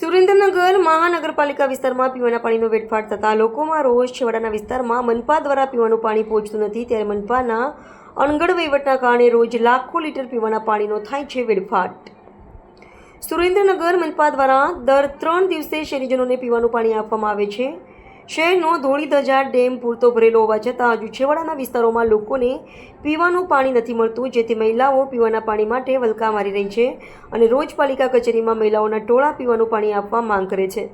સુરેન્દ્રનગર મહાનગરપાલિકા વિસ્તારમાં પીવાના પાણીનો વેડફાટ થતાં લોકોમાં રોષ છેવાડાના વિસ્તારમાં મનપા દ્વારા પીવાનું પાણી પહોંચતું નથી ત્યારે મનપાના અણગડ વહીવટના કારણે રોજ લાખો લીટર પીવાના પાણીનો થાય છે વેડફાટ. સુરેન્દ્રનગર મનપા દ્વારા દર ત્રણ દિવસે શહેરીજનોને પીવાનું પાણી આપવામાં આવે છે. શહેરનો ધોળીધજા ડેમ પૂરતો ભરેલો હોવા છતાં હજુ છેવાડાના વિસ્તારોમાં લોકોને પીવાનું પાણી નથી મળતું, જેથી મહિલાઓ પીવાના પાણી માટે વલકા મારી રહી છે અને રોજ પાલિકા કચેરીમાં મહિલાઓના ટોળા પીવાનું પાણી આપવા માંગ કરે છે.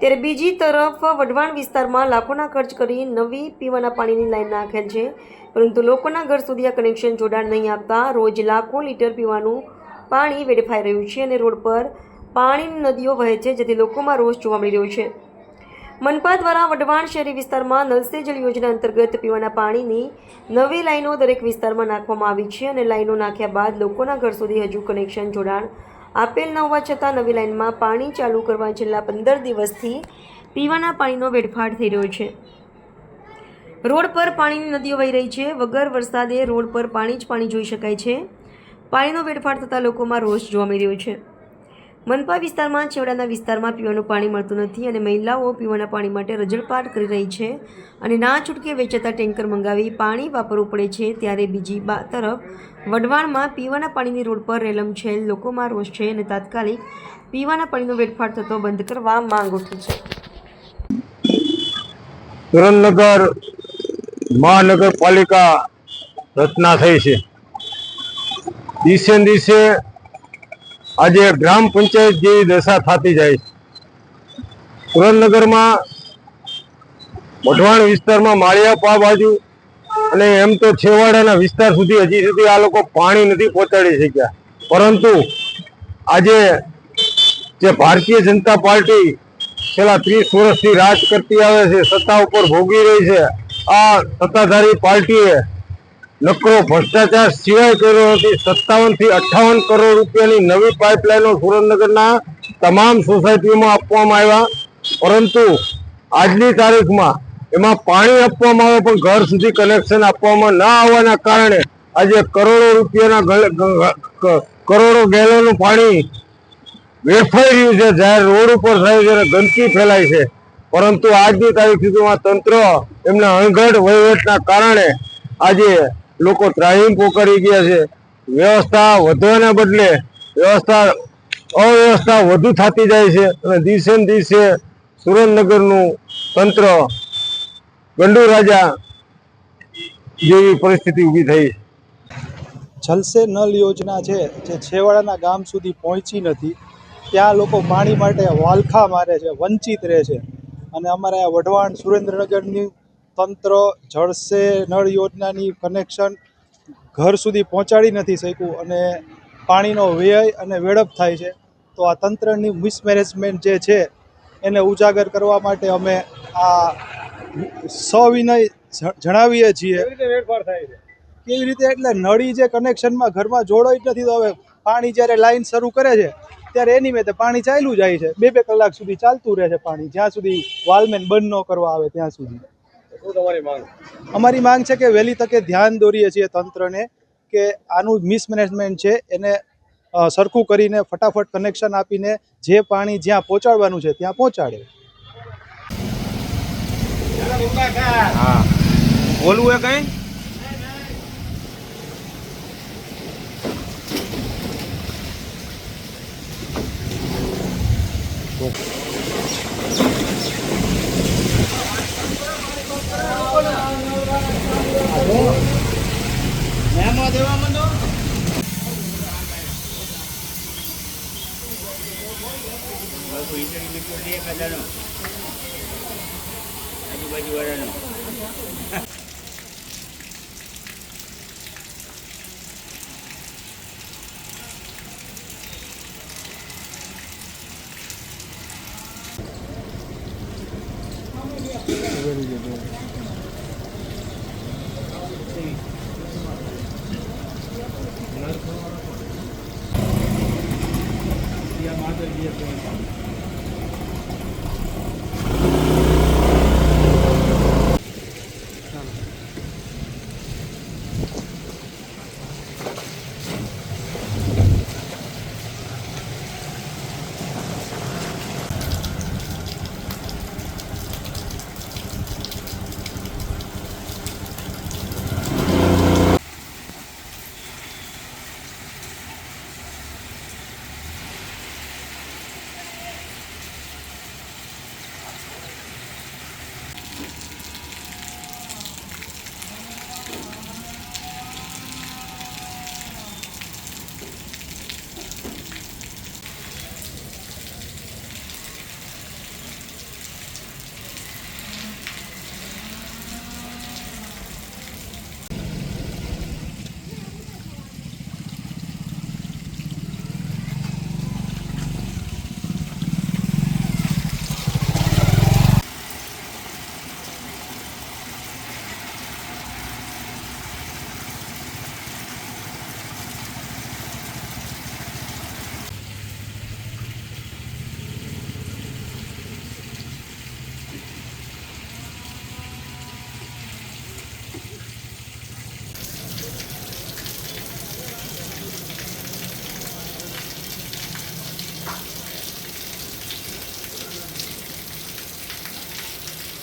ત્યારે બીજી તરફ વઢવાણ વિસ્તારમાં લાખોના ખર્ચ કરી નવી પીવાના પાણીની લાઈન નાખેલ છે, પરંતુ લોકોના ઘર સુધી આ કનેક્શન જોડાણ નહીં આપતા રોજ લાખો લીટર પીવાનું પાણી વેડફાઈ રહ્યું છે અને રોડ પર પાણીની નદીઓ વહે છે, જેથી લોકોમાં રોષ જોવા મળી રહ્યો છે. મનપા દ્વારા વઢવાણ શહેરી વિસ્તારમાં નલ યોજના અંતર્ગત પીવાના પાણીની નવી લાઈનો દરેક વિસ્તારમાં નાખવામાં આવી છે અને લાઈનો નાખ્યા બાદ લોકોના ઘર સુધી હજુ કનેક્શન જોડાણ આપેલ ન હોવા છતાં નવી લાઈનમાં પાણી ચાલુ કરવા છેલ્લા પંદર દિવસથી પીવાના પાણીનો વેડફાટ થઈ રહ્યો છે. રોડ પર પાણીની નદીઓ વહી રહી છે. વગર વરસાદે રોડ પર પાણી જ પાણી જોઈ શકાય છે. પાણીનો વેડફાટ થતાં લોકોમાં રોષ જોવા મળી રહ્યો છે. મનપા વિસ્તારમાં છેવાડાના વિસ્તારમાં પીવાનું પાણી મળતું નથી અને મહિલાઓ પીવાના પાણી માટે રજળપાટ કરી રહી છે અને ના છૂટકે વેચાતા ટેન્કર મંગાવી પાણી વાપરવું પડે છે ત્યારે બીજી તરફ વઢવાણમાં પીવાના પાણીની રોડ પર રેલમ છે લોકોમાં રોષ છે અને તાત્કાલિક પીવાના પાણીનો વેડફાટ થતો બંધ કરવા માંગ ઉઠી છે. સુરેન્દ્રનગર મહાનગરપાલિકા રચના થઈ છે. દિવસે દિવસે આજે ગ્રામ પંચાયત જેવી દશા થતી જાય સુરેન્દ્રનગરમાં વઢવાણ વિસ્તારમાં માળિયાપા બાજુ અને એમ તો છેવાડાના વિસ્તાર સુધી હજી સુધી આ લોકો પાણી નથી પહોંચાડી શક્યા. પરંતુ આજે જે ભારતીય જનતા પાર્ટી છેલ્લા ત્રીસ વર્ષથી રાજ કરતી આવે છે, સત્તા ઉપર ભોગવી રહી છે, આ સત્તાધારી પાર્ટીએ નકરો ભ્રષ્ટાચાર સિવાય કર્યો નથી. સત્તાવનથી અઠ્ઠાવન કરોડ રૂપિયાની નવી પાઇપલાઇનો સુરેન્દ્રનગરના તમામ સોસાયટીઓમાં આપવામાં આવ્યા. પરંતુ આજની તારીખમાં એમાં પાણી આપવામાં આવે પણ ઘર સુધી કનેક્શન આપવામાં ના આવવાના કારણે આજે કરોડો રૂપિયાના કરોડો ગેલોનું પાણી વેફાઈ રહ્યું છે જાહેર રોડ ઉપર થાય છે અને ગંદકી ફેલાય છે. પરંતુ આજની તારીખ સુધીમાં તંત્ર એમના અણઘડ વહીવટના કારણે આજે લોકો ત્રાહીમ પોકારી ગયા છે. વ્યવસ્થા વધવાના બદલે વ્યવસ્થા અવ્યવસ્થા વધુ થતી જાય છે અને દિવસે દિવસે સુરેન્દ્રનગરનું તંત્ર ગંડુ રાજા જેવી પરિસ્થિતિ ઊભી થઈ. જલસે નલ યોજના છે જે છેવાડાના ગામ સુધી પહોંચી નથી. ત્યાં લોકો પાણી માટે વાલખા મારે છે, વંચિત રહે છે. અને અમારે વઢવાણ સુરેન્દ્રનગરની તંત્ર જળસે નળ યોજનાની કનેક્શન ઘર સુધી પહોંચાડી નથી શક્યું અને પાણીનો વ્યય અને વેડપ થાય છે. તો આ તંત્રની મિસમેનેજમેન્ટ જે છે એને ઉજાગર કરવા માટે અમે આ સવિનય જણાવીએ છીએ કેવી રીતે એટલે નળી જે કનેક્શનમાં ઘરમાં જોડાઈ જ નથી તો હવે પાણી જ્યારે લાઈન શરૂ કરે છે ત્યારે એની મેં પાણી ચાલ્યું જાય છે. બે બે કલાક સુધી ચાલતું રહે છે પાણી. જ્યાં સુધી વાલમેન બંધ ન કરવા આવે ત્યાં સુધી. અમારી માંગ છે કે વહેલી તકે ધ્યાન દોરીએ છીએ તંત્રને કે આનું મિસમેનેજમેન્ટ છે એને સરખું કરીને ફટાફટ કનેક્શન આપીને જે પાણી જ્યાં પહોંચાડવાનું છે ત્યાં પહોંચાડે. હા. બોલવું એ કઈ? Cool. જમવા દેવા માંડો આજુબાજુ વાળાનો Thank you. reserviert werden.